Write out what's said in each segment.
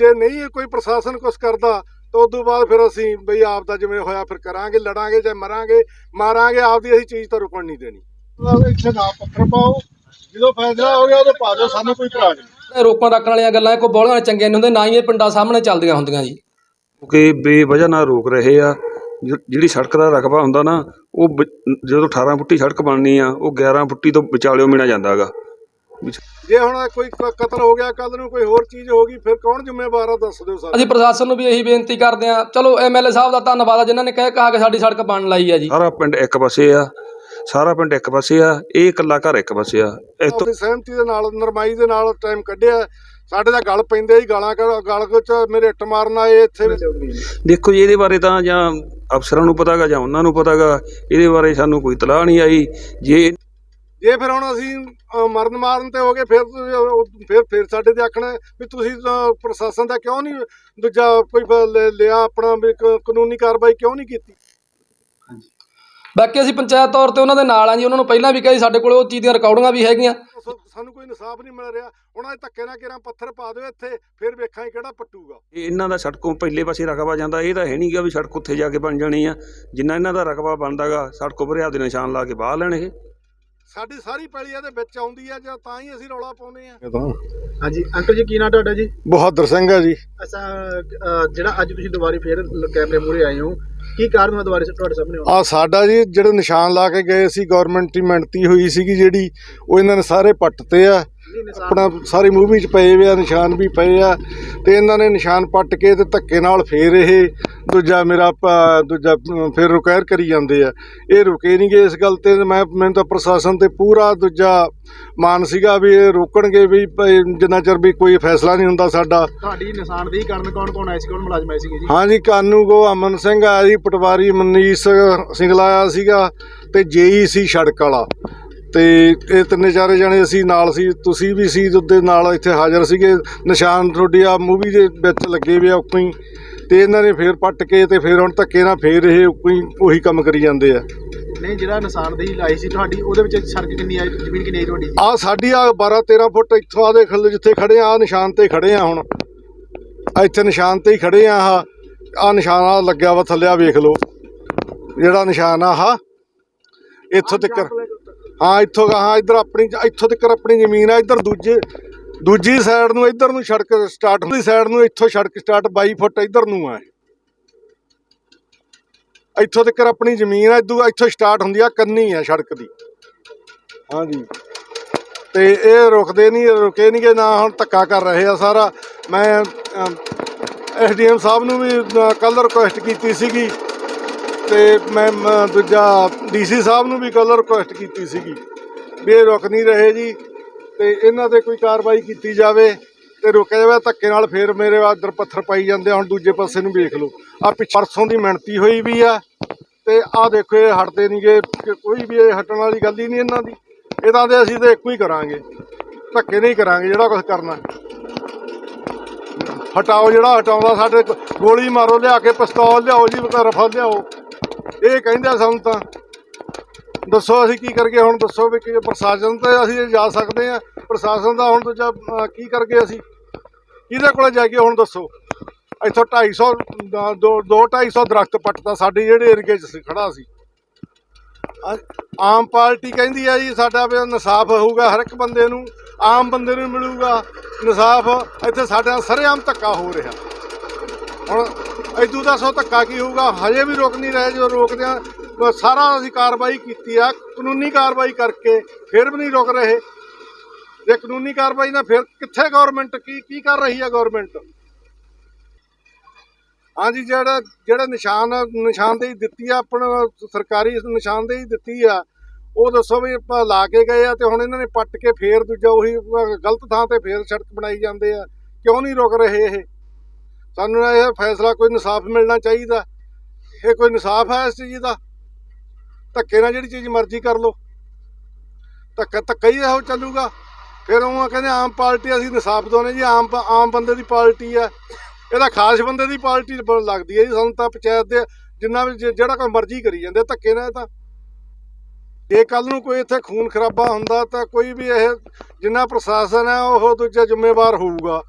ਜੇ ਨਹੀਂ ਕੋਈ ਪ੍ਰਸ਼ਾਸਨ ਕੁਛ ਕਰਦਾ ਤਾਂ ਉਦੋਂ ਬਾਅਦ ਫਿਰ ਅਸੀਂ ਬਈ ਆਪ ਦਾ ਜਿਵੇਂ ਹੋਇਆ ਫਿਰ ਕਰਾਂਗੇ ਲੜਾਂਗੇ ਜਾਂ ਮਰਾਂਗੇ ਮਾਰਾਂਗੇ ਆਪਦੀ ਅਸੀਂ ਚੀਜ਼ ਤਾਂ ਰੁਕਣ ਨਹੀਂ ਦੇਣੀ। ਇੱਥੇ ਨਾ ਪੱਥਰ ਪਾਓ ਜਦੋਂ ਫੈਸਲਾ ਹੋ ਗਿਆ ਉਦੋਂ ਪਾ ਦਿਓ ਸਾਨੂੰ ਕੋਈ ਇਤਰਾਜ਼ ਨਹੀਂ। ਇਹ ਰੋਕਾਂ ਰੱਖਣ ਵਾਲੀਆਂ ਗੱਲਾਂ ਕੋਈ ਬੋਲੀਆਂ ਚੰਗੀਆਂ ਨਹੀਂ ਹੁੰਦੇ ਨਾ ਹੀ ਇਹ ਪਿੰਡਾਂ ਸਾਹਮਣੇ ਚੱਲਦੀਆਂ ਹੁੰਦੀਆਂ ਜੀ। ਕਿ ਬੇਵਜ੍ਹਾ ਨਾਲ ਰੋਕ ਰਹੇ ਆ ਜਿਹੜੀ ਸੜਕ ਦਾ ਰਕਬਾ ਹੁੰਦਾ ਨਾ ਉਹ ਜਦੋਂ 18 ਫੁੱਟੀ ਸੜਕ ਬਣਨੀ ਆ ਉਹ 11 ਫੁੱਟੀ ਤੋਂ ਵਿਚਾਲਿਓ ਮਿਣਾ ਜਾਂਦਾਗਾ ਜੇ ਹੁਣ ਕੋਈ ਕਤਲ ਹੋ ਗਿਆ ਕੱਲ ਨੂੰ ਕੋਈ ਹੋਰ ਚੀਜ਼ ਹੋ ਗਈ ਫਿਰ ਕੌਣ ਜ਼ਿੰਮੇਵਾਰ ਆ ਦੱਸ ਦਿਓ ਸਾਨੂੰ ਅਸੀਂ ਪ੍ਰਸ਼ਾਸਨ ਨੂੰ ਵੀ ਇਹੀ ਬੇਨਤੀ ਕਰਦੇ ਹਾਂ। ਚਲੋ ਐਮਐਲਏ ਸਾਹਿਬ ਦਾ ਧੰਨਵਾਦ ਆ ਜਿਨ੍ਹਾਂ ਨੇ ਕਹਿ ਕਹਾ ਕੇ ਸਾਡੀ ਸੜਕ ਬਣ ਲਾਈ ਆ ਜੀ। ਸਾਰਾ ਪਿੰਡ ਇੱਕ ਪਾਸੇ ਆ ਸਾਰਾ ਪਿੰਡ ਇੱਕ ਪਾਸੇ ਆ ਇਹ ਇਕੱਲਾ ਘਰ ਇੱਕ ਪਾਸੇ ਆ। ਇਸ ਤੋਂ ਆਪਣੀ ਸਹਿਮਤੀ ਦੇ ਨਾਲ ਨਰਮਾਈ ਦੇ ਨਾਲ ਟਾਈਮ ਕੱਢਿਆ। ਸਾਡੇ ਦਾ ਗਲ ਪੈਂਦੇ ਹੀ ਗਾਲਾਂ ਕੱਢ- ਗਲ ਵਿੱਚ ਮੇਰੇ ਇੱਟ ਮਾਰਨ ਆਏ ਇੱਥੇ। ਦੇਖੋ ਜੀ ਇਹਦੇ ਬਾਰੇ ਤਾਂ ਜਾਂ ਅਫਸਰਾਂ ਨੂੰ ਪਤਾਗਾ ਜਾਂ ਉਹਨਾਂ ਨੂੰ ਪਤਾਗਾ ਇਹਦੇ ਬਾਰੇ ਸਾਨੂੰ ਕੋਈ ਤਲਾਹ ਨਹੀਂ ਆਈ। ਜੇ ਜੇ ਫਿਰ ਹੁਣ ਅਸੀਂ ਮਰਨ ਮਾਰਨ ਤੇ ਹੋ ਗਏ ਫਿਰ ਫਿਰ ਫਿਰ ਸਾਡੇ ਤੇ ਆਖਣਾ ਵੀ ਤੁਸੀਂ ਪ੍ਰਸ਼ਾਸਨ ਦਾ ਕਿਉਂ ਨਹੀਂ ਦੂਜਾ ਕੋਈ ਲਿਆ ਆਪਣਾ ਕਾਨੂੰਨੀ ਕਾਰਵਾਈ ਕਿਉਂ ਨਹੀਂ ਕੀਤੀ? ਬਾਕੀ ਅਸੀਂ ਪੰਚਾਇਤ ਤੌਰ ਤੇ ਉਹਨਾਂ ਦੇ ਨਾਲ ਆ ਜੀ ਉਹਨਾਂ ਨੂੰ ਪਹਿਲਾਂ ਵੀ ਕਹੀ ਸਾਡੇ ਕੋਲ ਉਹ ਚੀਜ਼ ਦੀਆਂ ਰਿਕਾਰਡਿੰਗਾਂ ਵੀ ਹੈਗੀਆਂ। ਸਾਨੂੰ ਕੋਈ ਇਨਸਾਫ ਨਹੀਂ ਮਿਲ ਰਿਹਾ। ਹੁਣ ਇਹ ਧੱਕੇ ਨਾਲ ਕਿਰਾਂ ਪੱਥਰ ਪਾ ਦਿਓ ਇੱਥੇ ਫਿਰ ਵੇਖਾਂਗੇ ਕਿਹੜਾ ਪੱਟੂਗਾ। ਇਹ ਇਹਨਾਂ ਦਾ ਸੜਕੋਂ ਪਹਿਲੇ ਪਾਸੇ ਰਕਬਾ ਜਾਂਦਾ ਇਹ ਤਾਂ ਹੈ ਨਹੀਂਗਾ ਵੀ ਸੜਕ ਉੱਥੇ ਜਾ ਕੇ ਬਣ ਜਾਣੀ ਆ। ਜਿੰਨਾ ਇਹਨਾਂ ਦਾ ਰਕਬਾ ਬਣਦਾਗਾ ਸੜਕ ਉੱਪਰ ਆਪਦੇ ਨਿਸ਼ਾਨ ਲਾ ਕੇ ਬਾਹ ਲੈਣ ਇਹ। ਸਾਡੀ ਸਾਰੀ ਪੈਲੀ ਇਹਦੇ ਵਿੱਚ ਆਉਂਦੀ ਆ ਜਾਂ ਤਾਂ ਹੀ ਅਸੀਂ ਰੌਲਾ ਪਾਉਂਦੇ ਆ। ਹਾਂਜੀ ਅੰਕਲ ਜੀ ਕੀ ਨਾਂ ਤੁਹਾਡਾ ਜੀ? ਬਹਾਦਰ ਸਿੰਘ ਹੈ ਜੀ। ਅਸਾਂ ਅ, ਜਿਹੜਾ ਅੱਜ ਤੁਸੀਂ ਦੁਬਾਰੇ ਫੇਰ ਲ- ਕੈਮਰੇ ਮੂਹਰੇ ਆਏ ਹੋ ਕੀ ਕਾਰਨ ਹੈ ਦੁਬਾਰੇ ਤੁਹਾਡੇ ਸਾਹਮਣੇ ਆਉਣ ਆ ਸਾਡਾ ਜੀ ਜਿਹੜੇ ਨਿਸ਼ਾਨ ਲਾ ਕੇ ਗਏ ਸੀ ਗਵਰਨਮੈਂਟ ਦੀ ਮਿਹਨਤੀ ਹੋਈ ਸੀਗੀ ਜਿਹੜੀ ਉਹ ਇਹਨਾਂ ਨੇ ਸਾਰੇ ਪੱਟਤੇ ਆ। ਆਪਣਾ ਸਾਰੀ ਮੂਵੀ 'ਚ ਪਏ ਵੇ ਆ ਨਿਸ਼ਾਨ ਵੀ ਪਏ ਆ ਤੇ ਇਹਨਾਂ ਨੇ ਨਿਸ਼ਾਨ ਪੱਟ ਕੇ ਤੇ ਧੱਕੇ ਨਾਲ ਫੇਰ ਇਹ ਦੂਜਾ ਮੇਰਾ ਦੂਜਾ ਫਿਰ ਰਿਕੁਆਇਰ ਕਰੀ ਜਾਂਦੇ ਆ। ਇਹ ਰੁਕੇ ਨਹੀਂ ਗਏ ਇਸ ਗੱਲ ਤੇ ਮੈਂ ਮੈਨੂੰ ਤਾਂ ਪ੍ਰਸ਼ਾਸਨ ਤੇ ਪੂਰਾ ਦੂਜਾ ਮਾਨ ਸੀਗਾ ਵੀ ਇਹ ਰੋਕਣਗੇ ਵੀ ਜਿੰਨਾ ਚਿਰ ਵੀ ਕੋਈ ਫੈਸਲਾ ਨਹੀਂ ਹੁੰਦਾ ਸਾਡਾ। ਤੁਹਾਡੀ ਨਿਸ਼ਾਨਦੇਹੀ ਕਰਨ ਕੌਣ ਕੌਣ ਆਏ ਸੀ ਕੌਣ ਮੁਲਾਜ਼ਮ ਆਏ ਸੀਗੇ ਜੀ? ਹਾਂਜੀ ਕਾਨੂੰ ਕੋ ਅਮਨ ਸਿੰਘ ਆਇਆ ਜੀ ਪਟਵਾਰੀ ਮਨੀਸ਼ ਸਿੰਗਲਾ ਆਇਆ ਸੀਗਾ ਤੇ ਜੇਈ ਸੀ ਸੜਕ ਵਾਲਾ। ਤੇ ਇਹ ਤਿੰਨੇ ਚਾਰੇ ਜਣੇ ਅਸੀਂ ਨਾਲ ਸੀ ਤੁਸੀਂ ਵੀ ਸੀ ਉਹਦੇ ਨਾਲ ਇੱਥੇ ਹਾਜ਼ਰ ਸੀਗੇ। ਨਿਸ਼ਾਨ ਤੁਹਾਡੀ ਆ ਮੂਵੀ ਦੇ ਵਿੱਚ ਲੱਗੇ ਵੇ ਆ ਉੱਪਰ ਹੀ ਤੇ ਇਹਨਾਂ ਨੇ ਫੇਰ ਪੱਟ ਕੇ ਤੇ ਫੇਰ ਹੁਣ ਧੱਕੇ ਨਾਲ ਫੇਰ ਇਹ ਉੱਪਰ ਹੀ ਉਹੀ ਕੰਮ ਕਰੀ ਜਾਂਦੇ ਆ। ਨਹੀਂ ਜਿਹੜਾ ਨਿਸ਼ਾਨਦੇਹੀ ਲਾਈ ਸੀ ਤੁਹਾਡੀ ਉਹਦੇ ਵਿੱਚ ਸੜਕ ਕਿੰਨੀ ਆਈ ਜ਼ਮੀਨ ਕਿੰਨੀ ਆਈ ਤੁਹਾਡੀ ਆ ਸਾਡੀ ਆ 12 13 ਫੁੱਟ ਇੱਥੋਂ ਆ ਦੇ ਖੱਲੇ ਜਿੱਥੇ ਖੜੇ ਆ ਆਹ ਨਿਸ਼ਾਨ ਤੇ ਖੜੇ ਆ ਹੁਣ। ਆ ਇੱਥੇ ਨਿਸ਼ਾਨ ਤੇ ਹੀ ਖੜੇ ਆ ਆ ਆ ਨਿਸ਼ਾਨ ਆ ਲੱਗਿਆ ਵਾ ਥੱਲੇ ਆ ਵੇਖ ਲਓ। ਜਿਹੜਾ ਨਿਸ਼ਾਨ ਆ ਆਹ ਇੱਥੋਂ ਤੱਕ ਹਾਂ, ਇੱਥੋਂ ਹਾਂ, ਇੱਧਰ ਆਪਣੀ ਇੱਥੋਂ ਤੱਕ ਆਪਣੀ ਜ਼ਮੀਨ ਆ, ਇੱਧਰ ਦੂਜੇ, ਦੂਜੀ ਸਾਈਡ ਨੂੰ ਇੱਧਰ ਨੂੰ ਸੜਕ ਸਟਾਰਟ ਹੁੰਦੀ ਸਾਈਡ ਨੂੰ ਇੱਥੋਂ ਸੜਕ ਸਟਾਰਟ 22 ਫੁੱਟ ਇੱਧਰ ਨੂੰ ਆ ਇੱਥੋਂ ਤੱਕ ਆਪਣੀ ਜ਼ਮੀਨ ਆ ਇਦੋਂ ਇੱਥੋਂ ਸਟਾਰਟ ਹੁੰਦੀ ਆ, ਕੰਨੀ ਆ ਸੜਕ ਦੀ। ਹਾਂਜੀ ਤੇ ਇਹ ਰੁਕਦੇ ਨਹੀਂ ਰੁਕੇ ਨਹੀਂਗੇ ਨਾ ਹੁਣ ਧੱਕਾ ਕਰ ਰਹੇ ਆ ਸਾਰਾ। ਮੈਂ ਐਸਡੀਐਮ ਸਾਹਿਬ ਨੂੰ ਵੀ ਕੱਲ ਰਿਕੁਐਸਟ ਕੀਤੀ ਸੀਗੀ। ਤੇ ਮੈਂ ਮ- ਦੂਜਾ ਡੀਸੀ ਸਾਹਿਬ ਨੂੰ ਵੀ ਕੱਲ੍ਹ ਰਿਕੁਐਸਟ ਕੀਤੀ ਸੀਗੀ ਵੀ ਇਹ ਰੁਕ ਨਹੀਂ ਰਹੇ ਜੀ ਤੇ ਇਹਨਾਂ ਤੇ ਕੋਈ ਕਾਰਵਾਈ ਕੀਤੀ ਜਾਵੇ ਤੇ ਰੋਕਿਆ ਜਾਵੇ ਧੱਕੇ ਨਾਲ ਫੇਰ ਮੇਰੇ ਆਦਰ ਪੱਥਰ ਪਾਈ ਜਾਂਦੇ ਆ, ਹੁਣ ਦੂਜੇ ਪਾਸੇ ਨੂੰ ਵੇਖ ਲਓ। ਆ ਪਿੱਛੇ ਪਰਸੋਂ ਦੀ ਮਿਹਨਤੀ ਹੋਈ ਵੀ ਆ ਤੇ ਆ ਦੇਖੋ ਇਹ ਹਟਦੇ ਨਹੀਂਗੇ ਕੋਈ ਵੀ ਇਹ ਹਟਣ ਵਾਲੀ ਗੱਲ ਹੀ ਨਹੀਂ ਇਹਨਾਂ ਦੀ। ਇਹਦਾ ਤੇ ਅਸੀਂ ਤਾਂ ਇੱਕੋ ਹੀ ਕਰਾਂਗੇ। ਧੱਕੇ ਨਹੀਂ ਕਰਾਂਗੇ ਜਿਹੜਾ ਕੁਝ ਕਰਨਾ। ਹਟਾਓ ਜਿਹੜਾ ਹਟਾਉਂਦਾ ਸਾਡੇ ਕੋ- ਗੋਲੀ ਮਾਰੋ ਲਿਆ ਕੇ ਪਿਸਤੌਲ ਲਿਆਓ ਜੀ ਰਫਲ ਲਿਆਓ। ਇਹ ਕਹਿੰਦੇ ਸਾਨੂੰ ਤਾਂ, ਦੱਸੋ ਅਸੀਂ ਕੀ ਕਰਕੇ ਹੁਣ ਦੱਸੋ ਵੀ ਕਿ ਪ੍ਰਸ਼ਾਸਨ ਤੇ ਅਸੀਂ ਜਾ ਸਕਦੇ ਆ, ਪ੍ਰਸ਼ਾਸਨ ਦਾ ਹੁਣ ਦੂਜਾ ਕੀ ਕਰਕੇ ਅਸੀਂ? ਕਿਹਦੇ ਕੋਲ ਜਾ ਕੇ ਹੁਣ ਦੱਸੋ? ਇੱਥੋਂ 250 ਦਾ- ਦੋ 2 250 ਦਰਖਤ ਪੱਟਦਾ ਸਾਡੇ ਜਿਹੜੇ ਏਰੀਏ 'ਚ ਸੀ ਖੜਾ ਸੀ। ਆਮ ਪਾਰਟੀ ਕਹਿੰਦੀ ਆ ਜੀ, ਸਾਡਾ ਵੀ ਇਨਸਾਫ ਹੋਊਗਾ ਹਰ ਇੱਕ ਬੰਦੇ ਨੂੰ, ਆਮ ਬੰਦੇ ਨੂੰ ਮਿਲੂਗਾ। ਇਨਸਾਫ ਇੱਥੇ ਸਾਡੇ ਨਾਲ ਸਰੇਆਮ ਧੱਕਾ ਹੋ ਰਿਹਾ। ਹੁਣ ਇਦੋਂ ਦਾ ਸੋ ਧੱਕਾ ਕੀ ਹੋਊਗਾ? ਹਜੇ ਵੀ ਰੁਕ ਨਹੀਂ ਰਹੇ ਜੋ ਰੋਕਦੇ ਆ ਸਾਰਾ ਅਸੀਂ ਕਾਰਵਾਈ ਕੀਤੀ ਆ, ਕਾਨੂੰਨੀ ਕਾਰਵਾਈ ਕਰਕੇ ਫਿਰ ਵੀ ਨਹੀਂ ਰੁਕ ਰਹੇ। ਜੇ ਕਾਨੂੰਨੀ ਕਾਰਵਾਈ ਨਾ ਫਿਰ ਕਿੱਥੇ ਗਵਰਨਮੈਂਟ ਕੀ ਕੀ ਕਰ ਰਹੀ ਆ ਗਵਰਨਮੈਂਟ ਹਾਂਜੀ, ਜਿਹੜਾ ਜਿਹੜਾ ਨਿਸ਼ਾਨ, ਨਿਸ਼ਾਨਦੇਹੀ ਦਿੱਤੀ ਆ, ਆਪਣਾ ਸਰਕਾਰੀ ਨਿਸ਼ਾਨਦੇਹੀ ਦਿੱਤੀ ਆ, ਉਹ ਦੱਸੋ ਵੀ ਆਪਾਂ ਲਾ ਕੇ ਗਏ ਆ ਤੇ ਹੁਣ ਇਹਨਾਂ ਨੇ ਪੱਟ ਕੇ ਫੇਰ ਦੂਜਾ ਉਹੀ ਗਲਤ ਥਾਂ ਤੇ ਫੇਰ ਸੜਕ ਬਣਾਈ ਜਾਂਦੇ ਆ। ਕਿਉਂ ਨਹੀਂ ਰੁਕ ਰਹੇ ਇਹ? ਸਾਨੂੰ ਇਹ ਫੈਸਲਾ ਕੋਈ ਇਨਸਾਫ ਮਿਲਣਾ ਚਾਹੀਦਾ। ਇਹ ਕੋਈ ਇਨਸਾਫ ਹੈ ਇਸ ਚੀਜ਼ ਦਾ? ਧੱਕੇ ਨਾਲ ਜਿਹੜੀ ਚੀਜ਼ ਮਰਜ਼ੀ ਕਰ ਲੋ ਧੱਕਾ ਧੱਕਾ ਹੀ ਇਹੋ ਚੱਲੂਗਾ। ਫਿਰ ਉਹ ਕਹਿੰਦੇ ਆਮ ਪਾਰਟੀ ਅਸੀਂ ਇਨਸਾਫ ਦੋਨੇ ਜੀ। ਆਮ ਆਮ ਬੰਦੇ ਦੀ ਪਾਰਟੀ ਆ। ਇਹਦਾ ਖਾਸ ਬੰਦੇ ਦੀ ਪਾਰਟੀ ਬ- ਲੱਗਦੀ ਹੈ ਜੀ। ਸਾਨੂੰ ਤਾਂ ਪੰਚਾਇਤ ਦੇ ਜਿੰਨਾ ਵੀ ਜਿਹੜਾ ਕੋਈ ਮਰਜ਼ੀ ਕਰੀ ਜਾਂਦੇ ਧੱਕੇ ਨਾਲ ਇਹ ਤਾਂ। ਜੇ ਕੱਲ ਨੂੰ ਕੋਈ ਇੱਥੇ ਖੂਨ ਖਰਾਬਾ ਹੁੰਦਾ ਤਾਂ ਕੋਈ ਵੀ ਇਹ ਜਿੰਨਾ ਪ੍ਰਸ਼ਾਸਨ ਹੈ, ਉਹ ਦੂਜਾ ਜ਼ਿੰਮੇਵਾਰ ਹੋਊਗਾ।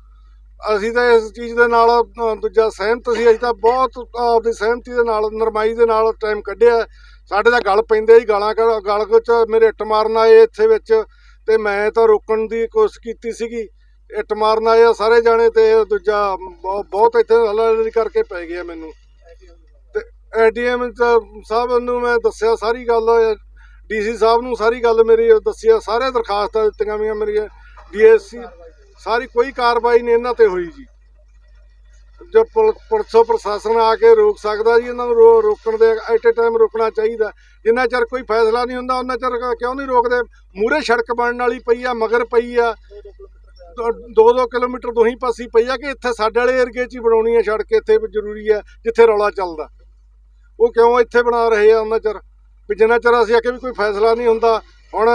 ਅਸੀਂ ਤਾਂ ਇਸ ਚੀਜ਼ ਦੇ ਨਾਲ ਅ, ਦੂਜਾ ਸਹਿਮਤ ਸੀ ਅਸੀਂ ਤਾਂ ਬਹੁਤ ਆਪਦੀ ਸਹਿਮਤੀ ਦੇ ਨਾਲ ਨਰਮਾਈ ਦੇ ਨਾਲ ਟਾਈਮ ਕੱਢਿਆ। ਸਾਡੇ ਤਾਂ ਗਲ ਪੈਂਦੇ ਹੀ ਗਾਲਾਂ ਕੱਢ- ਗਲ ਵਿੱਚ ਮੇਰੇ ਇੱਟ ਮਾਰਨ ਆਏ ਇੱਥੇ ਵਿੱਚ ਤੇ ਮੈਂ ਤਾਂ ਰੋਕਣ ਦੀ ਕੋਸ਼ਿਸ਼ ਕੀਤੀ ਸੀਗੀ। ਇੱਟ ਮਾਰਨ ਆਏ ਆ ਸਾਰੇ ਜਾਣੇ ਤੇ ਦੂਜਾ ਬਹੁ- ਬਹੁਤ ਇੱਥੇ ਹਲਾਲੀ ਕਰਕੇ ਪੈ ਗਿਆ ਮੈਨੂੰ। ਤੇ ਐਡੀਐਮ ਸਾਹਿਬ ਨੂੰ ਮੈਂ ਦੱਸਿਆ ਸਾਰੀ ਗੱਲ ਡੀਸੀ ਸਾਹਿਬ ਨੂੰ ਸਾਰੀ ਗੱਲ ਮੇਰੀ ਦੱਸਿਆ ਆ, ਸਾਰੇ ਦਰਖਾਸਤਾਂ ਦਿੱਤੀਆਂ ਵੀਆਂ ਮੇਰੀਆਂ ਡੀਐਸਸੀ ਸਾਰੀ ਕੋਈ ਕਾਰਵਾਈ ਨਹੀਂ ਇਹਨਾਂ ਤੇ ਹੋਈ ਜੀ। ਜੋ ਪੁਲ- ਪੁਲਿਸ ਪ੍ਰਸ਼ਾਸਨ ਆ ਕੇ ਰੋਕ ਸਕਦਾ ਜੀ, ਇਹਨਾਂ ਨੂੰ ਰੋ- ਰੋਕਣ ਦੇ ਐਟ ਏ ਟਾਈਮ ਰੋਕਣਾ ਚਾਹੀਦਾ। ਜਿੰਨਾ ਚਿਰ ਕੋਈ ਫੈਸਲਾ ਨਹੀਂ ਹੁੰਦਾ, ਉਹਨਾਂ ਚਿਰ ਕਿਉਂ ਨਹੀਂ ਰੋਕਦੇ? ਮੂਰੇ ਸੜਕ ਬਣਨ ਵਾਲੀ ਪਈ ਆ, ਮਗਰ ਪਈ ਆ। 2-2 ਕਿਲੋਮੀਟਰ ਦੋਹੀਂ ਪਾਸੇ ਪਈ ਆ ਕਿ ਇੱਥੇ ਸਾਡੇ ਵਾਲੇ ਏਰੀਏ 'ਚ ਹੀ ਬਣਾਉਣੀ ਆ ਸੜਕ, ਇੱਥੇ ਜ਼ਰੂਰੀ ਆ, ਜਿੱਥੇ ਰੌਲਾ ਚੱਲਦਾ। ਉਹ ਕਿਉਂ ਇੱਥੇ ਬਣਾ ਰਹੇ ਆ ਉਹਨਾਂ ਚਿਰ? ਵੀ ਜਿੰਨਾ ਚਿਰ ਅਸੀਂ ਆਖੇ ਵੀ ਕੋਈ ਫੈਸਲਾ ਨਹੀਂ ਹੁੰਦਾ ਹੁਣ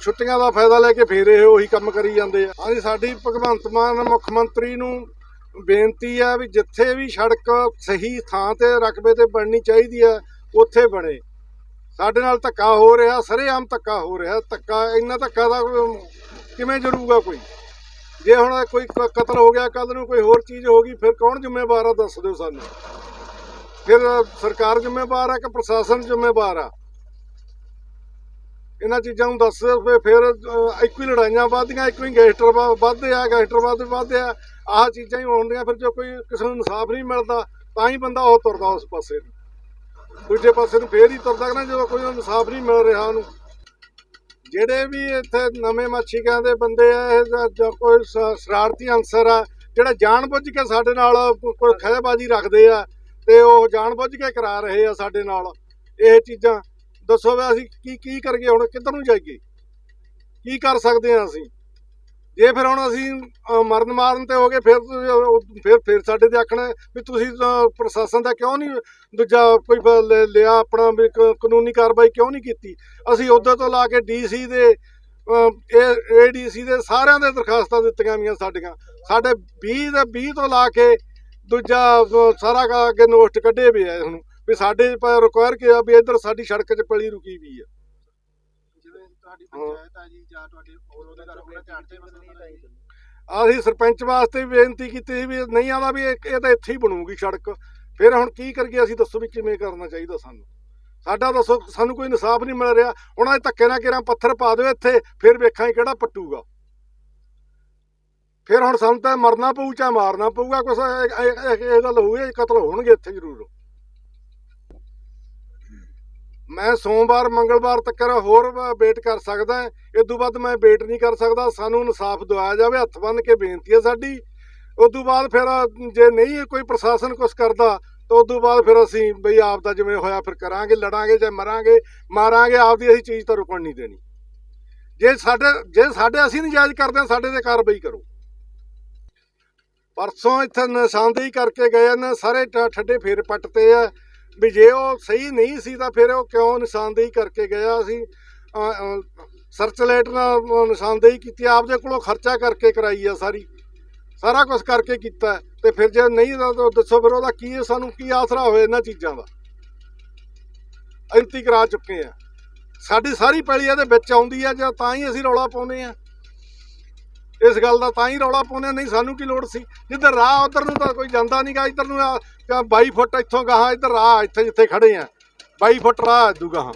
ਛੁੱਟੀਆਂ ਦਾ ਫਾਇਦਾ ਲੈ ਕੇ ਫੇਰ ਇਹ ਉਹੀ ਕੰਮ ਕਰੀ ਜਾਂਦੇ ਆ। ਹਾਂਜੀ, ਸਾਡੀ ਭਗਵੰਤ ਮਾਨ ਮੁੱਖ ਮੰਤਰੀ ਨੂੰ ਬੇਨਤੀ ਆ ਵੀ ਜਿੱਥੇ ਵੀ ਸੜਕ ਸਹੀ ਥਾਂ ਤੇ ਰਕਬੇ ਤੇ ਬਣਨੀ ਚਾਹੀਦੀ ਆ, ਉੱਥੇ ਬਣੇ। ਸਾਡੇ ਨਾਲ ਧੱਕਾ ਹੋ ਰਿਹਾ, ਸਰੇਆਮ ਧੱਕਾ ਹੋ ਰਿਹਾ। ਧੱਕਾ, ਇੰਨਾ ਧੱਕਾ ਦਾ ਕਿਵੇਂ ਜਰੂਗਾ ਕੋਈ? ਜੇ ਹੁਣ ਕੋਈ ਕਤਲ ਹੋ ਗਿਆ ਕੱਲ ਨੂੰ ਕੋਈ ਹੋਰ ਚੀਜ਼ ਹੋ ਗਈ, ਫਿਰ ਕੌਣ ਜ਼ਿੰਮੇਵਾਰ ਆ? ਦੱਸ ਦਿਓ ਸਾਨੂੰ। ਫਿਰ ਸਰਕਾਰ ਜ਼ਿੰਮੇਵਾਰ ਆ ਕਿ ਪ੍ਰਸ਼ਾਸਨ ਜ਼ਿੰਮੇਵਾਰ ਆ? ਇਹਨਾਂ ਚੀਜ਼ਾਂ ਨੂੰ ਦੱਸਦੇ ਦਿਓ ਫਿਰ- ਫਿਰ ਅ, ਇੱਕੋ ਹੀ ਲੜਾਈਆਂ ਵੱਧਦੀਆਂ ਇੱਕੋ ਹੀ ਗੈਂਗਸਟਰ ਵੱਧਦੇ ਆ ਗੈਂਗਸਟਰ ਵੱਧ ਵੱਧਦੇ ਆ। ਆਹ ਚੀਜ਼ਾਂ ਹੀ ਹੋਣਦੀਆਂ ਫਿਰ ਜੋ ਕੋਈ ਕਿਸੇ ਨੂੰ ਇਨਸਾਫ ਨਹੀਂ ਮਿਲਦਾ ਤਾਂ ਹੀ ਬੰਦਾ ਉਹ ਤੁਰਦਾ ਉਸ ਪਾਸੇ ਨੂੰ। ਦੂਜੇ ਪਾਸੇ ਨੂੰ ਫੇਰ ਹੀ ਤੁਰਦਾ ਨਾ ਜਦੋਂ ਕੋਈ ਇਨਸਾਫ ਨਹੀਂ ਮਿਲ ਰਿਹਾ ਉਹਨੂੰ। ਜਿਹੜੇ ਵੀ ਇੱਥੇ ਨਵੇਂ ਮੱਛੀਕਾਂ ਦੇ ਬੰਦੇ ਆ ਇਹ ਜਾਂ- ਕੋਈ ਸ਼ਰਾਰਤੀ ਅਨਸਰ ਆ ਜਿਹੜਾ ਜਾਣਬੁੱਝ ਕੇ ਸਾਡੇ ਨਾਲ ਕੋਈ ਖਹਿਬਾਜ਼ੀ ਰੱਖਦੇ ਆ ਤੇ ਉਹ ਜਾਣਬੁੱਝ ਕੇ ਕਰਾ ਰਹੇ ਆ ਸਾਡੇ ਨਾਲ ਇਹ ਚੀਜ਼ਾਂ। ਦੱਸੋ ਵੀ ਅਸੀਂ ਕੀ ਕੀ ਕਰੀਏ ਹੁਣ? ਕਿੱਧਰ ਨੂੰ ਜਾਈਏ? ਕੀ ਕਰ ਸਕਦੇ ਆ ਅਸੀਂ? ਜੇ ਫਿਰ ਹੁਣ ਅਸੀਂ ਮਰਨ ਮਾਰਨ ਤੇ ਹੋ ਗਏ, ਫਿਰ ਫਿਰ ਫਿਰ ਸਾਡੇ ਤੇ ਆਖਣਾ ਵੀ ਤੁਸੀਂ ਪ੍ਰਸ਼ਾਸਨ ਦਾ ਕਿਉਂ ਨਹੀਂ, ਦੂਜਾ ਕੋਈ ਲਿਆ ਆਪਣਾ ਵੀ ਕ- ਕਾਨੂੰਨੀ ਕਾਰਵਾਈ ਕਿਉਂ ਨਹੀਂ ਕੀਤੀ? ਅਸੀਂ ਉਦੋਂ ਤੋਂ ਲਾ ਕੇ ਡੀਸੀ ਦੇ ਏਡੀਸੀ ਦੇ ਸਾਰਿਆਂ ਦੇ ਦਰਖਾਸਤਾਂ ਦਿੱਤੀਆਂ ਗਈਆਂ ਸਾਡੀਆਂ। ਸਾਡੇ 20 ਦੇ 20 ਤੋਂ ਲਾ ਕੇ ਦੂਜਾ ਸਾਰਾ ਅੱਗੇ ਨੋਟ ਕੱਢੇ ਵੀ ਆ ਹੁਣ। ਵੀ ਸਾਡੇ ਰਿਕੁਆਇਰ ਕਿ ਆ ਵੀ ਇੱਧਰ ਸਾਡੀ ਸੜਕ 'ਚ ਪਲੀ ਰੁਕੀ ਵੀ ਆ। ਜਿਵੇਂ ਤੁਹਾਡੀ ਪੰਚਾਇਤ ਆ ਜੀ ਜਾਂ ਤੁਹਾਡੇ ਹੋਰ ਉਹਦੇ ਘਰ ਆਪਣੇ ਝਾੜ ਤੇ ਅਸੀਂ ਸਰਪੰਚ ਵਾਸਤੇ ਵੀ ਬੇਨਤੀ ਕੀਤੀ ਸੀ ਵੀ ਨਹੀਂ ਆਉਂਦਾ ਵੀ ਇਹ ਤਾਂ ਇੱਥੇ ਹੀ ਬਣੂਗੀ ਸੜਕ। ਫਿਰ ਹੁਣ ਕੀ ਕਰੀਏ ਅਸੀਂ ਦੱਸੋ ਵੀ ਕਿਵੇਂ ਕਰਨਾ ਚਾਹੀਦਾ ਸਾਨੂੰ। ਸਾਡਾ ਦੱਸੋ ਸਾਨੂੰ ਕੋਈ ਇਨਸਾਫ ਨਹੀਂ ਮਿਲ ਰਿਹਾ। ਹੁਣ ਇਹ ਧੱਕੇ ਨਾਲ ਕਿਰਾਂ ਪੱਥਰ ਪਾ ਦਿਓ ਇੱਥੇ ਫਿਰ ਵੇਖਾਂ ਕਿਹੜਾ ਪੱਟੂਗਾ। ਫਿਰ ਹੁਣ ਸਾਨੂੰ ਤਾਂ ਮਰਨਾ ਪਊ ਚਾਹੇ ਮਾਰਨਾ ਪਊਗਾ ਕੁਛ ਇਹ ਗੱਲ ਹੋਊਗੀ ਕਤਲ ਹੋਣਗੇ ਇੱਥੇ ਜ਼ਰੂਰ। ਮੈਂ ਸੋਮਵਾਰ, ਮੰਗਲਵਾਰ ਤੱਕ ਹੋਰ ਵੇਟ ਕਰ ਸਕਦਾ ਇਸ ਤੋਂ ਬਾਅਦ ਮੈਂ ਵੇਟ ਨਹੀਂ ਕਰ ਸਕਦਾ। ਸਾਨੂੰ ਇਨਸਾਫ ਦਵਾਇਆ ਜਾਵੇ। ਹੱਥ ਬੰਨ ਕੇ ਬੇਨਤੀ ਹੈ ਸਾਡੀ। ਉਸ ਤੋਂ ਬਾਅਦ ਫਿਰ ਜੇ ਨਹੀਂ ਕੋਈ ਪ੍ਰਸ਼ਾਸਨ ਕੁਝ ਕਰਦਾ, ਤਾਂ ਉਸ ਤੋਂ ਬਾਅਦ ਫਿਰ ਅਸੀਂ ਬਈ ਆਪ ਦਾ ਜਿਵੇਂ ਹੋਇਆ ਫਿਰ ਕਰਾਂਗੇ, ਲੜਾਂਗੇ ਜਾਂ ਮਰਾਂਗੇ। ਮਾਰਾਂਗੇ, ਆਪਦੀ ਅਸੀਂ ਚੀਜ਼ ਤਾਂ ਰੁਕਣ ਨਹੀਂ ਦੇਣੀ। ਜੇ ਸਾਡੇ ਜੇ ਸਾਡੇ ਅਸੀਂ ਨਜਾਇਜ਼ ਕਰਦੇ ਹਾਂ, ਸਾਡੇ ਤੇ ਕਾਰਵਾਈ ਕਰੋ। ਪਰਸੋਂ ਇੱਥੇ ਨਿਸ਼ਾਨਦੇਹੀ ਕਰਕੇ ਗਏ ਨੇ ਸਾਰੇ ਠੱਡੇ ਫੇਰ ਪੱਟਤੇ ਆ ਵੀ ਜੇ ਉਹ ਸਹੀ ਨਹੀਂ ਸੀ ਤਾਂ ਫਿਰ ਉਹ ਕਿਉਂ ਨਿਸ਼ਾਨਦੇਹੀ ਕਰਕੇ ਗਿਆ ਸੀ? ਸਰਚਲਾਈਟ ਨਾਲ ਨਿਸ਼ਾਨਦੇਹੀ ਕੀਤੀ, ਆਪਦੇ ਕੋਲੋਂ ਖਰਚਾ ਕਰਕੇ ਕਰਾਈ ਆ ਸਾਰੀ। ਸਾਰਾ ਕੁਝ ਕਰਕੇ ਕੀਤਾ ਹੈ। ਤੇ ਫਿਰ ਜੇ ਨਹੀਂ ਤਾਂ ਦੱਸੋ ਫਿਰ ਉਹਦਾ ਕੀ ਸਾਨੂੰ ਕੀ ਆਸਰਾ ਹੋਵੇ ਇਹਨਾਂ ਚੀਜ਼ਾਂ ਦਾ? ਇੰਤੀ ਕਰਾ ਚੁੱਕੇ ਆ। ਸਾਡੀ ਸਾਰੀ ਪੈਲੀ ਇਹਦੇ ਵਿੱਚ ਆਉਂਦੀ ਆ ਜਾਂ ਤਾਂ ਹੀ ਅਸੀਂ ਰੌਲਾ ਪਾਉਂਦੇ ਆ? ਇਸ ਗੱਲ ਦਾ ਤਾਂ ਹੀ ਰੌਲਾ ਪਾਉਂਦੇ ਨਹੀਂ ਸਾਨੂੰ ਕੀ ਲੋੜ ਸੀ। ਜਿੱਧਰ ਰਾਹ ਉਧਰ ਨੂੰ ਤਾਂ ਕੋਈ ਜਾਂਦਾ ਨਹੀਂਗਾ ਇੱਧਰ ਨੂੰ 22 ਫੁੱਟ ਇੱਥੋਂ ਗਾਹਾਂ, ਇੱਧਰ ਰਾਹ ਇੱਥੇ ਜਿੱਥੇ ਖੜੇ ਆ। 22 ਫੁੱਟ ਰਾਹ ਇਦੂ ਗਾਹਾਂ।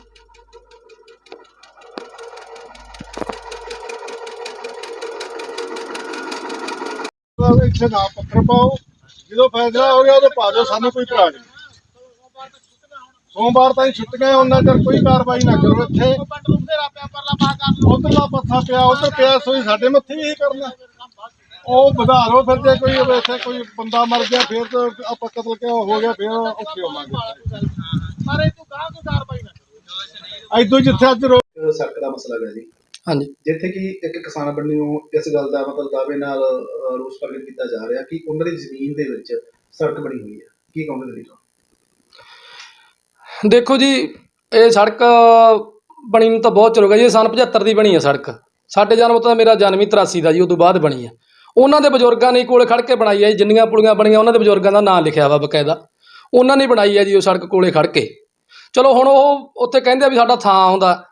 ਇੱਥੇ ਨਾ ਪੱਥਰ ਪਾਓ। ਜਦੋਂ ਫੈਸਲਾ ਹੋ ਗਿਆ ਉਦੋਂ ਪਾ ਦਿਓ, ਸਾਨੂੰ ਕੋਈ ਇਤਰਾਜ਼ ਨਹੀਂ ਸੋਮਵਾਰ ਤਾਈਂ ਛੁੱਟੀਆਂ ਉਹਨਾਂ ਚਿਰ ਕੋਈ ਕਾਰਵਾਈ ਨਾ ਕਰੋ ਇੱਥੇ। ਉਧਰਲਾ ਪੱਥਾ ਪਿਆ ਉਧਰ ਪਿਆ ਸੋਈ ਸਾਡੇ ਮੱਥੇ ਹੀ ਕਰਨਾ। ਉਹ ਵਧਾ ਲਓ ਫਿਰ ਜੇ ਕੋਈ ਇੱਥੇ ਕੋਈ ਬੰਦਾ ਮਰ ਗਿਆ ਫਿਰ ਤਾਂ ਆਪਾਂ ਕਤਲ ਕਿਉਂ ਹੋ ਗਿਆ ਫਿਰ ਔਖੇ ਹੋਵਾਂਗੇ। ਮਾਰੇ ਤੂੰ ਕਹਾਂ ਕੋਈ ਕਾਰਵਾਈ ਨਾ ਐਦੋਂ ਜਿੱਥੇ ਅੱਜ ਰੋ- ਸੜਕ ਦਾ ਮਸਲਾ ਹੈ ਜੀ ਹਾਂਜੀ। ਜਿੱਥੇ ਕਿ ਇੱਕ ਕਿਸਾਨ ਬੰਦੇ ਨੂੰ ਇਸ ਗੱਲ ਦਾ ਮਤਲਬ ਦਾਅਵੇ ਨਾਲ ਰੋਸ ਪ੍ਰਗਟ ਕੀਤਾ ਜਾ ਰਿਹਾ ਕਿ ਉਹਨਾਂ ਦੀ ਜ਼ਮੀਨ ਦੇ ਵਿੱਚ ਸੜਕ ਬਣੀ ਹੋਈ ਹੈ। ਕੀ ਕਹੋਗੇ ਤੁਸੀਂ? ਦੇਖੋ ਜੀ, ਇਹ ਸੜਕ ਬਣੀ ਨੂੰ ਤਾਂ ਬਹੁਤ ਚਿਰ ਹੋ ਗਿਆ ਜੀ, ਇਹ ਸਨ 75 ਦੀ ਬਣੀ ਹੈ ਸੜਕ। ਸਾਡੇ ਜਨਮ ਤੋਂ ਤਾਂ ਮੇਰਾ ਜਨਮ ਹੀ 83 ਦਾ ਜੀ, ਉਦੋਂ ਬਾਅਦ ਬਣੀ ਹੈ ਉਹਨਾਂ ਦੇ ਬਜ਼ੁਰਗਾਂ ਨੇ ਕੋਲੇ ਖੜ ਕੇ ਬਣਾਈ ਹੈ ਜੀ, ਜਿੰਨੀਆਂ ਪੁਲੀਆਂ ਬਣੀਆਂ, ਉਹਨਾਂ ਦੇ ਬਜ਼ੁਰਗਾਂ ਦਾ ਨਾਂ ਲਿਖਿਆ ਵਾ ਬਕਾਇਦਾ। ਉਹਨਾਂ ਨੇ ਬਣਾਈ ਹੈ ਜੀ ਉਹ ਸੜਕ ਕੋਲੇ ਖੜ ਕੇ। ਚਲੋ ਹੁਣ ਉਹ ਉੱਥੇ ਕਹਿੰਦੇ ਆ ਵੀ ਸਾਡਾ ਥਾਂ ਆਉਂਦਾ।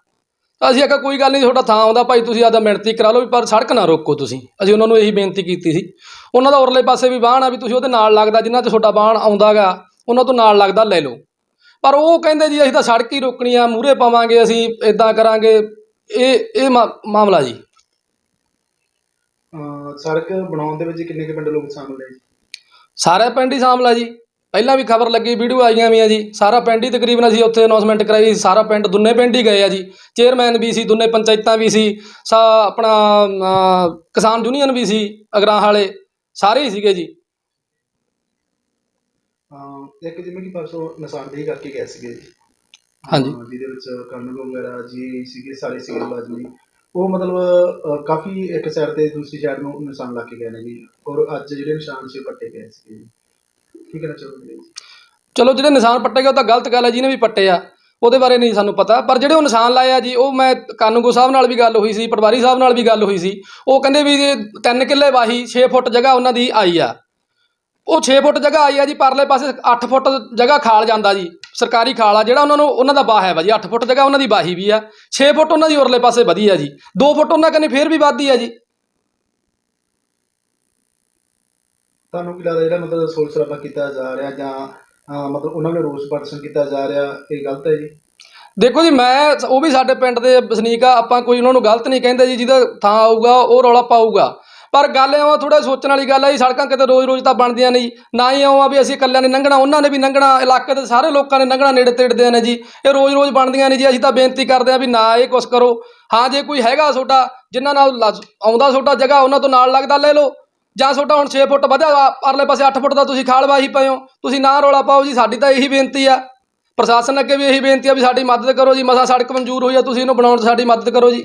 ਅਸੀਂ ਆਖਿਆ, ਕੋਈ ਗੱਲ ਨਹੀਂ ਤੁਹਾਡਾ ਥਾਂ ਆਉਂਦਾ, ਭਾਈ ਤੁਸੀਂ ਆਦਾ ਮਿਹਨਤੀ ਕਰਾ ਲਓ ਵੀ, ਪਰ ਸੜਕ ਨਾ ਰੋਕੋ ਤੁਸੀਂ। ਅਸੀਂ ਉਹਨਾਂ ਨੂੰ ਇਹੀ ਬੇਨਤੀ ਕੀਤੀ ਸੀ। ਉਹਨਾਂ ਦਾ ਉਰਲੇ ਪਾਸੇ ਵੀ ਬਾਹਣ ਆ ਵੀ ਤੁਸੀਂ ਉਹਦੇ ਨਾਲ ਲੱਗਦਾ, ਜਿੰਨਾ 'ਚ ਤੁਹਾਡਾ ਬਾਹਣ ਆਉਂਦਾਗਾ, ਉਹਨਾਂ ਤੋਂ ਨਾਲ ਲੱਗਦਾ ਲੈ ਲਓ। ਪਰ ਉਹ ਕਹਿੰਦੇ ਜੀ ਅਸੀਂ ਤਾਂ ਸੜਕ ਹੀ ਰੋਕਣੀ ਆ ਮੂਹਰੇ ਪਾਵਾਂਗੇ ਅਸੀਂ ਇਦਾਂ ਕਰਾਂਗੇ। ਇਹ ਇਹ ਮਾਮਲਾ ਜੀ। ਅਹ ਸੜਕ ਬਣਾਉਣ ਦੇ ਵਿੱਚ ਕਿੰਨੇ ਕੁ ਪਿੰਡ ਲੋਕ ਸ਼ਾਮਲ ਨੇ ਜੀ? ਸਾਰੇ ਪਿੰਡ ਹੀ ਸ਼ਾਮਲ ਜੀ। ਪਹਿਲਾਂ ਵੀ ਖਬਰ ਲੱਗੀ ਵੀਡੀਓ ਆਈਆਂ ਵੀ ਆ ਜੀ। ਸਾਰਾ ਪਿੰਡ ਹੀ ਤਕਰੀਬਨ ਅਸੀਂ ਉੱਥੇ ਅਨਾਉਂਸਮੈਂਟ ਕਰਾਈ ਸਾਰਾ ਪਿੰਡ ਦੁੰਨੇ ਪਿੰਡ ਹੀ ਗਏ ਆ ਜੀ। ਚੇਅਰਮੈਨ ਵੀ ਸੀ ਦੁੰਨੇ ਪੰਚਾਇਤਾਂ ਵੀ ਸੀ। ਸਾ ਆਪਣਾ ਕਿਸਾਨ ਯੂਨੀਅਨ ਵੀ ਸੀ ਅਗਰਾਂ ਵਾਲੇ ਸਾਰੇ ਹੀ ਸੀਗੇ ਜੀ। ਇੱਕ ਜਿਵੇਂ ਕਿ ਪਰਸੋਂ ਨਿਸ਼ਾਨਦੇਹੀ ਕਰਕੇ ਗਏ ਸੀਗੇ ਜੀ। ਹਾਂਜੀ। ਅਹ ਜਿਹਦੇ ਵਿੱਚ ਕਰਨ ਵਗੈਰਾ ਜੀ ਸੀਗੇ ਸਾਰੇ ਸੀਗੇ ਮੁਲਾਜ਼ਮ ਜੀ। ਉਹ ਮਤਲਬ ਅਹ, ਕਾਫੀ ਇੱਕ ਸਾਈਡ ਤੇ ਦੂਸਰੀ ਸਾਈਡ ਨੂੰ ਨਿਸ਼ਾਨ ਲਾ ਕੇ ਗਏ ਨੇ ਜੀ। ਔਰ ਅੱਜ ਜਿਹੜੇ ਨਿਸ਼ਾਨ ਸੀ ਉਹ ਕੱਟੇ ਗਏ ਸੀਗੇ ਜੀ। ਕੀ ਕਹਿਣਾ ਚਾਹੋਗੇ ਜੀ? ਚਲੋ ਜਿਹੜੇ ਨਿਸ਼ਾਨ ਪੱਟੇ ਗਏ ਉਹ ਤਾਂ ਗਲਤ ਗੱਲ ਹੈ ਜਿਹਨੇ ਵੀ ਪੱਟੇ ਆ ਉਹਦੇ ਬਾਰੇ ਨਹੀਂ ਸਾਨੂੰ ਪਤਾ। ਪਰ ਜਿਹੜੇ ਉਹ ਨਿਸ਼ਾਨ ਲਾਏ ਆ ਜੀ ਉਹ ਮੈਂ ਕਾਨੂੰਗੋ ਸਾਹਿਬ ਨਾਲ ਵੀ ਗੱਲ ਹੋਈ ਸੀ ਪਟਵਾਰੀ ਸਾਹਿਬ ਨਾਲ ਵੀ ਗੱਲ ਹੋਈ ਸੀ। ਉਹ ਕਹਿੰਦੇ ਵੀ ਤਿੰਨ ਕਿੱਲੇ ਵਾਹੀ 6 ਫੁੱਟ ਜਗ੍ਹਾ ਉਹਨਾਂ ਦੀ ਆਈ ਆ। ਉਹ 6 ਫੁੱਟ ਜਗ੍ਹਾ ਆਈ ਆ ਜੀ ਪਰਲੇ ਪਾਸੇ 8 ਫੁੱਟ ਜਗ੍ਹਾ ਖਾਲ ਜਾਂਦਾ ਜੀ ਸਰਕਾਰੀ ਖਾਲ ਆ ਜਿਹੜਾ ਉਹਨਾਂ ਨੂੰ ਉਹਨਾਂ ਦਾ ਬਾਹ ਹੈ ਵਾ ਜੀ 8 ਫੁੱਟ ਜਗ੍ਹਾ ਉਹਨਾਂ ਦੀ ਬਾਹੀ ਵੀ ਆ। 6 ਫੁੱਟ ਉਹਨਾਂ ਦੀ ਉਰਲੇ ਪਾਸੇ ਵਧੀ ਆ ਜੀ 2 ਫੁੱਟ ਉਹਨਾਂ ਕਨੇ ਫੇਰ ਵੀ ਵੱਧਦੀ ਆ ਜੀ। ਤੁਹਾਨੂੰ ਕੀ ਲੱਗਦਾ ਜਿਹੜਾ ਮਤਲਬ ਸੋਲ ਸਰਾਬਾ ਕੀਤਾ ਜਾ ਰਿਹਾ ਜਾਂ ਮਤਲਬ ਉਹਨਾਂ ਨੂੰ ਰੋਸ ਪ੍ਰਦਰਸ਼ਨ ਕੀਤਾ ਜਾ ਰਿਹਾ ਇਹ ਗਲਤ ਹੈ ਜੀ? ਦੇਖੋ ਜੀ ਮੈਂ ਉਹ ਵੀ ਸਾਡੇ ਪਿੰਡ ਦੇ ਵਸਨੀਕ ਆ ਆਪਾਂ ਕੋਈ ਉਹਨਾਂ ਨੂੰ ਗਲਤ ਨਹੀਂ ਕਹਿੰਦੇ ਜੀ ਜਿਹਦਾ ਥਾਂ ਆਊਗਾ ਉਹ ਰੌਲਾ ਪਾਊਗਾ। ਪਰ ਗੱਲ ਐਵੇਂ ਥੋੜਾ ਸੋਚਣ ਵਾਲੀ ਗੱਲ ਆ ਜੀ ਸੜਕਾਂ ਕਿਤੇ ਰੋਜ਼-ਰੋਜ਼ ਤਾਂ ਬਣਦੀਆਂ ਨਹੀਂ। ਨਾ ਹੀ ਆਉਂ ਆ ਵੀ ਅਸੀਂ ਇਕੱਲਿਆਂ ਨੇ ਲੰਘਣਾ ਉਹਨਾਂ ਨੇ ਵੀ ਲੰਘਣਾ ਇਲਾਕੇ ਦੇ ਸਾਰੇ ਲੋਕਾਂ ਨੇ ਲੰਘਣਾ ਨੇੜੇ ਤੇੜਦੇ ਨੇ ਜੀ। ਇਹ ਰੋਜ਼-ਰੋਜ਼ ਬਣਦੀਆਂ ਨੇ ਜੀ ਅਸੀਂ ਤਾਂ ਬੇਨਤੀ ਕਰਦੇ ਆ ਵੀ ਨਾ ਇਹ ਕੁਛ ਕਰੋ। ਹਾਂ ਜੇ ਕੋਈ ਹੈਗਾ ਤੁਹਾਡਾ ਜਿਨ੍ਹਾਂ ਨਾਲ ਲੱਜ- ਆਉਂਦਾ ਤੁਹਾਡਾ ਜਗ੍ਹਾ ਉਹਨਾਂ ਤੋਂ ਨਾਲ ਲੱਗਦਾ ਲੈ ਲਓ। ਜਾਂ ਤੁਹਾਡਾ ਹੁਣ 6 ਫੁੱਟ ਵਧਿਆ ਵਾ, ਪਰਲੇ ਪਾਸੇ 8 ਫੁੱਟ ਦਾ ਤੁਸੀਂ ਖਾਲ ਵਾਹੀ ਪਏ ਹੋ ਤੁਸੀਂ ਨਾ ਰੌਲਾ ਪਾਓ ਜੀ ਸਾਡੀ ਤਾਂ ਇਹੀ ਬੇਨਤੀ ਆ। ਪ੍ਰਸ਼ਾਸਨ ਅੱਗੇ ਵੀ ਇਹੀ ਬੇਨਤੀ ਆ ਵੀ ਸਾਡੀ ਮਦਦ ਕਰੋ ਜੀ ਮਸਾ ਸੜਕ ਮਨਜ਼ੂਰ ਹੋਈ ਆ ਤੁਸੀਂ ਇਹਨੂੰ ਬਣਾਉਣ 'ਚ ਸਾਡੀ ਮਦਦ ਕਰੋ ਜੀ।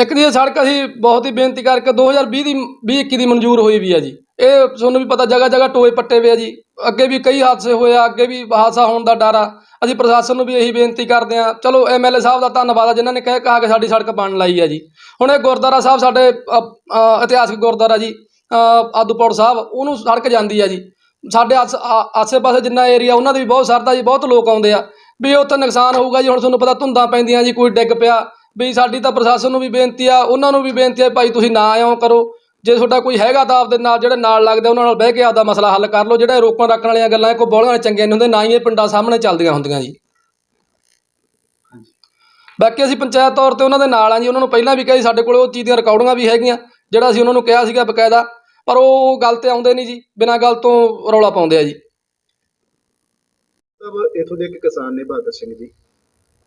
ਇੱਕ ਦੀ ਇਹ ਸੜਕ ਅਸੀਂ ਬਹੁਤ ਹੀ ਬੇਨਤੀ ਕਰਕੇ 2020 ਦੀ 20 21 ਦੀ ਮਨਜ਼ੂਰ ਹੋਈ ਵੀ ਆ ਜੀ। ਇਹ ਤੁਹਾਨੂੰ ਵੀ ਪਤਾ ਜਗ੍ਹਾ ਜਗ੍ਹਾ ਟੋਏ ਪੱਟੇ ਵੇ ਆ ਜੀ। ਅੱਗੇ ਵੀ ਕਈ ਹਾਦਸੇ ਹੋਏ ਆ ਅੱਗੇ ਵੀ ਹਾਦਸਾ ਹੋਣ ਦਾ ਡਰ ਆ। ਅਸੀਂ ਪ੍ਰਸ਼ਾਸਨ ਨੂੰ ਵੀ ਇਹੀ ਬੇਨਤੀ ਕਰਦੇ ਆ ਚਲੋ ਐਮਐਲਏ ਸਾਹਿਬ ਦਾ ਧੰਨਵਾਦ ਆ ਜਿਨ੍ਹਾਂ ਨੇ ਕਹਿ ਕਹਾ ਕੇ ਸਾਡੀ ਸੜਕ ਬਣ ਲਾਈ ਆ ਜੀ। ਹੁਣ ਇਹ ਗੁਰਦੁਆਰਾ ਸਾਹਿਬ ਸਾਡੇ ਅ, ਇਤਿਹਾਸਕ ਗੁਰਦੁਆਰਾ ਜੀ ਅ, ਸਾਹਿਬ ਉਹਨੂੰ ਸੜਕ ਜਾਂਦੀ ਆ ਜੀ। ਸਾਡੇ ਆਸ- ਆਸੇ-ਪਾਸੇ ਜਿੰਨਾ ਏਰੀਆ ਉਹਨਾਂ ਦੇ ਵੀ ਬਹੁਤ ਸਰਦਾ ਜੀ ਬਹੁਤ ਲੋਕ ਆਉਂਦੇ ਆ। ਵੀ ਉੱਥੇ ਨੁਕਸਾਨ ਹੋਊਗਾ ਜੀ ਹੁਣ ਤੁਹਾਨੂੰ ਪਤਾ ਧੁੰਦਾਂ ਪੈਂਦੀਆਂ ਜੀ ਕੋਈ ਡਿੱਗ ਪਿਆ। ਵੀ ਸਾਡੀ ਤਾਂ ਪ੍ਰਸ਼ਾਸਨ ਨੂੰ ਵੀ ਬੇਨਤੀ ਆ, ਉਹਨਾਂ ਨੂੰ ਵੀ ਬੇਨਤੀ ਆ ਭਾਈ ਤੁਸੀਂ ਨਾ ਆਇਓ ਕਰੋ। ਜੇ ਤੁਹਾਡਾ ਕੋਈ ਹੈਗਾ ਤਾਂ ਆਪਦੇ ਨਾਲ, ਜਿਹੜੇ ਨਾਲ ਲੱਗਦੇ ਉਹਨਾਂ ਨਾਲ ਬਹਿ ਕੇ ਆਪਦਾ ਮਸਲਾ ਹੱਲ ਕਰ ਲਓ। ਜਿਹੜਾ ਰੋਕਣ ਰੱਖਣ ਵਾਲੀਆਂ ਗੱਲਾਂ, ਇਹ ਕੋਈ ਬੋਲੀਆਂ ਚੰਗੀਆਂ ਨਹੀਂ ਹੁੰਦੇ, ਨਾ ਹੀ ਇਹ ਪਿੰਡਾਂ ਸਾਹਮਣੇ ਚੱਲਦੀਆਂ ਹੁੰਦੀਆਂ ਜੀ। ਬਾਕੀ ਅਸੀਂ ਪੰਚਾਇਤ ਤੌਰ ਤੇ ਉਹਨਾਂ ਦੇ ਨਾਲ ਆ ਜੀ, ਉਹਨਾਂ ਨੂੰ ਪਹਿਲਾਂ ਵੀ ਕਿਹਾ ਸੀ, ਸਾਡੇ ਕੋਲ ਉਹ ਚੀਜ਼ ਦੀਆਂ ਰਿਕਾਰਡਿੰਗਾਂ ਵੀ ਹੈਗੀਆਂ, ਜਿਹੜਾ ਅਸੀਂ ਉਹਨਾਂ ਨੂੰ ਕਿਹਾ ਸੀਗਾ ਬਕਾਇਦਾ, ਪਰ ਉਹ ਗੱਲ ਤੇ ਆਉਂਦੇ ਨਹੀਂ ਜੀ, ਬਿਨਾਂ ਗੱਲ ਤੋਂ ਰੌਲਾ ਪਾਉਂਦੇ ਆ ਜੀ। ਸਭ, ਇਥੋਂ ਦੇ ਇੱਕ ਕਿਸਾਨ ਨੇ ਬਹਾਦਰ ਸਿੰਘ ਜੀ।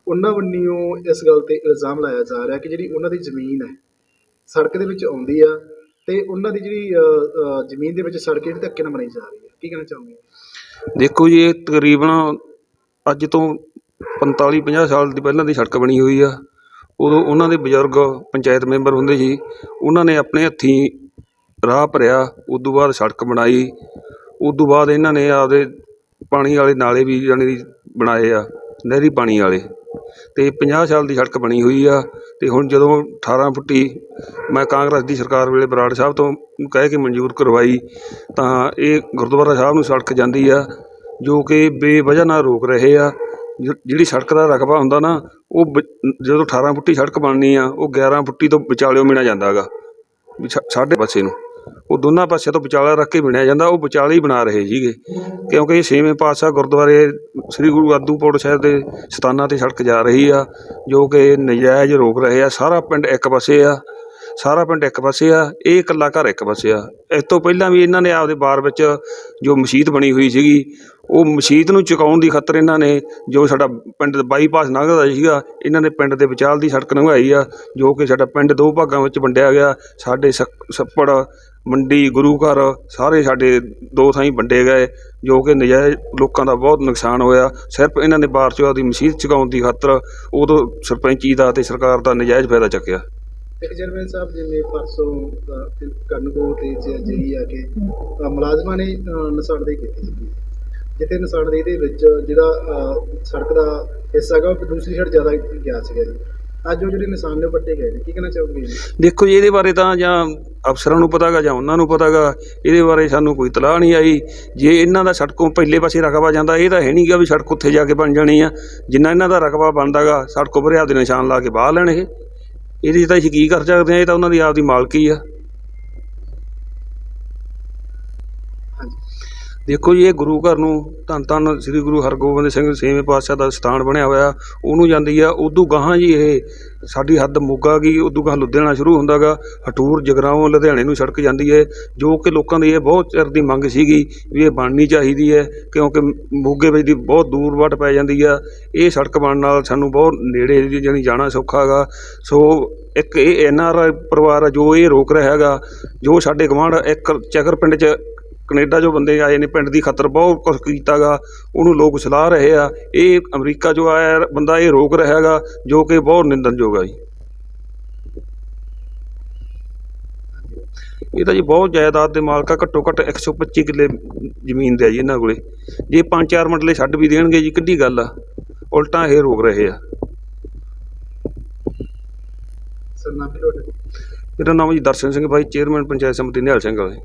ਉਹਨਾਂ ਵੱਲੋਂ ਇਸ ਗੱਲ ਤੇ ਇਲਜ਼ਾਮ ਲਾਇਆ ਜਾ ਰਿਹਾ ਕਿ ਜਿਹੜੀ ਉਹਨਾਂ ਦੀ ਜ਼ਮੀਨ ਹੈ ਸੜਕ ਦੇ ਵਿੱਚ ਆਉਂਦੀ ਆ ਤੇ ਉਹਨਾਂ ਦੀ ਜਿਹੜੀ ਅਹ, ਅਹ, ਜ਼ਮੀਨ ਦੇ ਵਿੱਚ ਸੜਕ ਜਿਹੜੀ ਧੱਕੇ ਨਾਲ ਬਣਾਈ ਜਾ ਰਹੀ ਹੈ। ਕੀ ਕਹਿਣਾ ਚਾਹੋਗੇ? ਦੇਖੋ ਜੀ ਇਹ ਤਕਰੀਬਨ ਅੱਜ ਤੋਂ 45 50 ਸਾਲ ਦੀ ਪਹਿਲਾਂ ਦੀ ਸੜਕ ਬਣੀ ਹੋਈ ਆ। ਉਦੋਂ ਉਹਨਾਂ ਦੇ ਬਜ਼ੁਰਗ ਪੰਚਾਇਤ ਮੈਂਬਰ ਹੁੰਦੇ ਸੀ ਉਹਨਾਂ ਨੇ ਆਪਣੇ ਹੱਥੀਂ ਰਾਹ ਭਰਿਆ ਉਦੋਂ ਬਾਅਦ ਸੜਕ ਬਣਾਈ। ਉਦੋਂ ਬਾਅਦ ਇਹਨਾਂ ਨੇ ਆਪਦੇ ਪਾਣੀ ਵਾਲੇ ਨਾਲੇ ਵੀ ਜਾਣੀ ਬਣਾਏ ਆ ਨਹਿਰੀ ਪਾਣੀ ਵਾਲੇ। ਤੇ 50 ਸਾਲ ਦੀ ਸੜਕ ਬਣੀ ਹੋਈ ਆ ਤੇ ਹੁਣ ਜਦੋਂ 18 ਫੁੱਟੀ ਮੈਂ ਕਾਂਗਰਸ ਦੀ ਸਰਕਾਰ ਵੇਲੇ ਬਰਾੜ ਸਾਹਿਬ ਤੋਂ ਕਹਿ ਕੇ ਮਨਜ਼ੂਰ ਕਰਵਾਈ, ਤਾਂ ਇਹ ਗੁਰਦੁਆਰਾ ਸਾਹਿਬ ਨੂੰ ਸੜਕ ਜਾਂਦੀ ਆ, ਜੋ ਕਿ ਬੇਵਜ੍ਹਾ ਨਾਲ ਰੋਕ ਰਹੇ ਆ। ਜ- ਜਿਹੜੀ ਸੜਕ ਦਾ ਰਕਬਾ ਹੁੰਦਾ ਨਾ, ਉਹ ਬ- ਜਦੋਂ 18 ਫੁੱਟੀ ਸੜਕ ਬਣਨੀ ਆ, ਉਹ 11 ਫੁੱਟੀ ਤੋਂ ਵਿਚਾਲਿਓ ਮਿਣਾ ਜਾਂਦਾ ਗਾ। ਵੀ ਸਾਡੇ ਪਾਸੇ ਨੂੰ। ਉਹ ਦੋਨਾਂ ਪਾਸਿਆਂ ਤੋਂ ਵਿਚਾਲਾ ਰੱਖ ਕੇ ਬਣਿਆ ਜਾਂਦਾ, ਉਹ ਵਿਚਾਲੇ ਹੀ ਬਣਾ ਰਹੇ ਸੀਗੇ। ਕਿਉਂਕਿ ਇਹ ਛੇਵੇਂ ਪਾਤਸ਼ਾਹ ਗੁਰਦੁਆਰੇ ਸ੍ਰੀ ਗੁਰੂ ਆਦੂਪੁਰ ਸਾਹਿਬ ਦੇ ਸਥਾਨਾਂ ਤੇ ਸੜਕ ਜਾ ਰਹੀ ਆ, ਜੋ ਕਿ ਨਜਾਇਜ਼ ਰੋਕ ਰਹੇ ਆ। ਸਾਰਾ ਪਿੰਡ ਇੱਕ ਪਾਸੇ ਆ, ਸਾਰਾ ਪਿੰਡ ਇੱਕ ਪਾਸੇ ਆ, ਇਹ ਇਕੱਲਾ ਘਰ ਇੱਕ ਪਾਸੇ ਆ। ਇਸ ਤੋਂ ਪਹਿਲਾਂ ਵੀ ਇਹਨਾਂ ਨੇ ਆਪਦੇ ਬਾਰ ਵਿੱਚ ਜੋ ਮਸਜਿਦ ਬਣੀ ਹੋਈ ਸੀਗੀ, ਉਹ ਮਸਜਿਦ ਨੂੰ ਚੁਕਾਉਣ ਦੀ ਖਾਤਰ ਇਹਨਾਂ ਨੇ ਜੋ ਸਾਡਾ ਪਿੰਡ ਦਾ ਬਾਈਪਾਸ ਲੰਘਦਾ ਸੀਗਾ, ਇਹਨਾਂ ਨੇ ਪਿੰਡ ਦੇ ਵਿਚਾਲ ਦੀ ਸੜਕ ਲੰਘਾਈ ਆ, ਜੋ ਕਿ ਸਾਡਾ ਪਿੰਡ ਦੋ ਭਾਗਾਂ ਵਿੱਚ ਵੰਡਿਆ ਗਿਆ। ਸਾਡੇ ਸੱਕ- ਛੱਪੜ ਮੰਡੀ ਗੁਰੂ ਘਰ ਸਾਰੇ ਸਾਡੇ ਦੋ ਥਾਈਂ ਵੰਡੇ ਗਏ ਜੋ ਕਿ ਨਜਾਇਜ਼ ਲੋਕਾਂ ਦਾ ਬਹੁਤ ਨੁਕਸਾਨ ਹੋਇਆ। ਸਿਰਫ ਇਹਨਾਂ ਨੇ ਬਾਰ ਚੋਂ ਦੀ ਮਸੀਤ ਚੁਕਾਉਣ ਦੀ ਖਾਤਰ ਉਦੋਂ ਸਰਪੰਚੀ ਦਾ ਤੇ ਸਰਕਾਰ ਦਾ ਨਜਾਇਜ਼ ਫਾਇਦਾ ਚੱਕਿਆ। ਇੱਕ ਸਾਹਿਬ ਜਿਵੇਂ ਪਰਸੋਂ ਕਰਨਗੋ ਤੇ ਜ- ਆ ਕੇ ਮੁਲਾਜ਼ਮਾਂ ਨੇ ਅਹ, ਕੀਤੀ ਸੀ। ਜਿੱਥੇ ਨਿਸ਼ਾਨਦੇਹੀ ਦੇ ਵਿੱਚ ਜਿਹੜਾ ਸੜਕ ਦਾ ਹਿੱਸਾ ਹੈਗਾ ਉਹ ਦੂਸਰੀ ਸਾਈਡ ਜ਼ਿਆਦਾ ਗਿਆ ਸੀਗਾ ਜੀ। ਅੱਜ ਉਹ ਜਿਹੜੇ ਨਿਸ਼ਾਨ ਨੇ ਪੱਟੇ ਗਏ ਨੇ, ਕੀ ਕਹਿਣਾ ਚਾਹੋਗੇ? ਜੀ ਦੇਖੋ ਜੀ, ਇਹਦੇ ਬਾਰੇ ਤਾਂ ਜਾਂ ਅਫਸਰਾਂ ਨੂੰ ਪਤਾਗਾ ਜਾਂ ਉਹਨਾਂ ਨੂੰ ਪਤਾਗਾ, ਇਹਦੇ ਬਾਰੇ ਸਾਨੂੰ ਕੋਈ ਤਲਾਹ ਨਹੀਂ ਆਈ। ਜੇ ਇਹਨਾਂ ਦਾ ਸੜਕੋਂ ਪਹਿਲੇ ਪਾਸੇ ਰਕਬਾ ਜਾਂਦਾ, ਇਹ ਤਾਂ ਹੈ ਨਹੀਂਗਾ ਵੀ ਸੜਕ ਉੱਥੇ ਜਾ ਕੇ ਬਣ ਜਾਣੀ ਆ। ਜਿੰਨਾ ਇਹਨਾਂ ਦਾ ਰਕਬਾ ਬਣਦਾਗਾ, ਸੜਕ ਭਰਿਆ ਦੇ ਨਿਸ਼ਾਨ ਲਾ ਕੇ ਬਾਹਰ ਲੈਣ ਇਹ ਇਹਦੇ 'ਚ ਤਾਂ ਅਸੀਂ ਕੀ ਕਰ ਸਕਦੇ ਆ, ਇਹ ਤਾਂ ਉਹਨਾਂ ਦੀ ਆਪਦੀ ਮਾਲਕੀ ਆ। ਦੇਖੋ ਜੀ, ਇਹ ਗੁਰੂ ਘਰ ਨੂੰ ਧੰਨ ਧੰਨ ਸ੍ਰੀ ਗੁਰੂ ਹਰਗੋਬਿੰਦ ਸਿੰਘ ਛੇਵੇਂ ਪਾਤਸ਼ਾਹ ਦਾ ਸਥਾਨ ਬਣਿਆ ਹੋਇਆ, ਉਹਨੂੰ ਜਾਂਦੀ ਆ, ਉਦੋਂ ਗਾਹਾਂ ਜੀ ਇਹ ਸਾਡੀ ਹੱਦ ਮੋਗਾ ਗਈ, ਉਦੋਂ ਗਾਹਾਂ ਲੁਧਿਆਣਾ ਸ਼ੁਰੂ ਹੁੰਦਾਗਾ, ਹਟੂਰ ਜਗਰਾਓਂ ਲੁਧਿਆਣੇ ਨੂੰ ਸੜਕ ਜਾਂਦੀ ਹੈ ਜੋ ਕਿ ਲੋਕਾਂ ਦੀ ਇਹ ਬਹੁਤ ਚਿਰ ਦੀ ਮੰਗ ਸੀਗੀ ਵੀ ਇਹ ਬਣਨੀ ਚਾਹੀਦੀ ਹੈ ਕਿਉਂਕਿ ਮੋਗੇ ਵਿੱਚ ਦੀ ਬਹੁਤ ਦੂਰ ਵੱਟ ਪੈ ਜਾਂਦੀ ਆ, ਇਹ ਸੜਕ ਬਣਨ ਨਾਲ ਸਾਨੂੰ ਬਹੁਤ ਨੇੜੇ ਦੀ ਜਾਣੀ ਜਾਣਾ ਸੌਖਾ ਹੈਗਾ ਸੋ ਇੱਕ ਇਹ ਐਨ ਆਰ ਆਈ ਪਰਿਵਾਰ ਆ, ਜੋ ਇਹ ਰੋਕ ਰਿਹਾ ਹੈਗਾ, ਜੋ ਸਾਡੇ ਗਵਾਂਢ ਇੱਕ ਚਕਰ ਪਿੰਡ 'ਚ ਕੈਨੇਡਾ ਜੋ ਬੰਦੇ ਆਏ ਨੇ ਪਿੰਡ ਦੀ ਖਾਤਰ ਬਹੁਤ ਕੁਝ ਕੀਤਾਗਾ ਉਹਨੂੰ ਲੋਕ ਸਲਾਹ ਰਹੇ ਆ ਇਹ ਅਮਰੀਕਾ ਜੋ ਆਇਆ ਬੰਦਾ ਇਹ ਰੋਕ ਰਿਹਾ ਹੈਗਾ ਜੋ ਕਿ ਬਹੁਤ ਨਿੰਦਣਯੋਗ ਆ ਜੀ। ਇਹ ਤਾਂ ਜੀ ਬਹੁਤ ਜਾਇਦਾਦ ਦੇ ਮਾਲਕ ਆ ਘੱਟੋ ਘੱਟ 125 ਕਿੱਲੇ ਜ਼ਮੀਨ ਦੇ ਆ ਜੀ ਇਹਨਾਂ ਕੋਲੇ। ਜੇ ਪੰਜ ਚਾਰ ਮਰਲੇ ਛੱਡ ਵੀ ਦੇਣਗੇ ਜੀ ਕਿੱਡੀ ਗੱਲ ਆ ਉਲਟਾ ਇਹ ਰੋਕ ਰਹੇ ਆ। ਸਰ ਨਾਮ ਕੀ ਤੁਹਾਡਾ? ਮੇਰਾ ਨਾਮ ਜੀ ਦਰਸ਼ਨ ਸਿੰਘ ਭਾਈ ਚੇਅਰਮੈਨ ਪੰਚਾਇਤ ਸਮਿਤੀ ਨਿਹਾਲ ਸਿੰਘ ਵਾਲੇ।